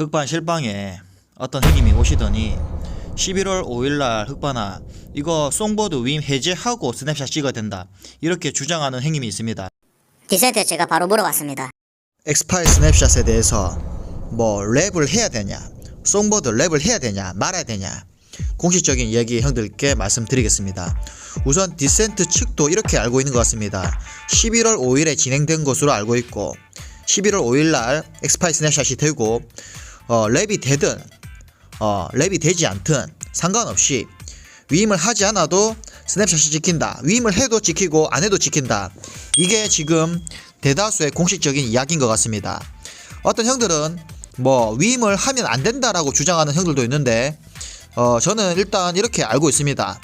흑반 실방에 어떤 형님이 오시더니 11월 5일날 흑반아 이거 송보드 위임 해제하고 스냅샷 찍어야 된다. 이렇게 주장하는 형님이 있습니다. 디센트 제가 바로 물어봤습니다. 엑스파일 스냅샷에 대해서 뭐 랩을 해야 되냐 송보드 랩을 해야 되냐 말아야 되냐 공식적인 이야기 형들께 말씀드리겠습니다. 우선 디센트 측도 이렇게 알고 있는 것 같습니다. 11월 5일에 진행된 것으로 알고 있고 11월 5일날 엑스파일 스냅샷이 되고 어, 랩이 되든 어, 랩이 되지 않든 상관없이 위임을 하지 않아도 스냅샷이 찍힌다. 위임을 해도 지키고 안 해도 지킨다. 이게 지금 대다수의 공식적인 이야기인 것 같습니다. 어떤 형들은 뭐 위임을 하면 안 된다라고 주장하는 형들도 있는데 어, 저는 일단 이렇게 알고 있습니다.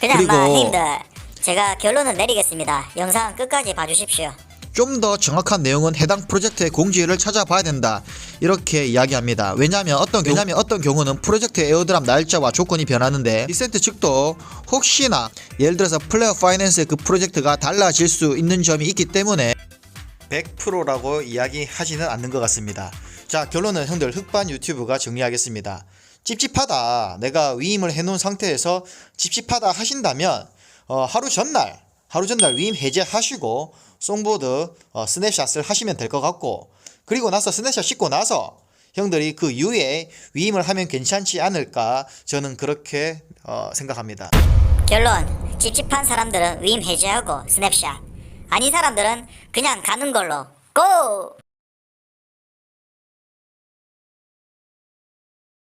그냥 그리고- 막 형님들 제가 결론을 내리겠습니다. 영상 끝까지 봐주십시오. 좀 더 정확한 내용은 해당 프로젝트의 공지를 찾아봐야 된다. 이렇게 이야기합니다. 왜냐하면 어떤 경우, 왜냐하면 어떤 경우는 프로젝트 에어드랍 날짜와 조건이 변하는데 리센트 측도 혹시나 예를 들어서 플레어 파이낸스의 그 프로젝트가 달라질 수 있는 점이 있기 때문에 100%라고 이야기하지는 않는 것 같습니다. 자 결론은 형들 흑반 유튜브가 정리하겠습니다. 찝찝하다. 내가 위임을 해놓은 상태에서 찝찝하다 하신다면 어, 하루 전날 하루 전날 위임 해제하시고 송보드 어, 스냅샷을 하시면 될 것 같고 그리고 나서 스냅샷 씻고 나서 형들이 그 이후에 위임을 하면 괜찮지 않을까 저는 그렇게 어, 생각합니다. 결론 찝찝한 사람들은 위임 해제하고 스냅샷 아닌 사람들은 그냥 가는 걸로 고!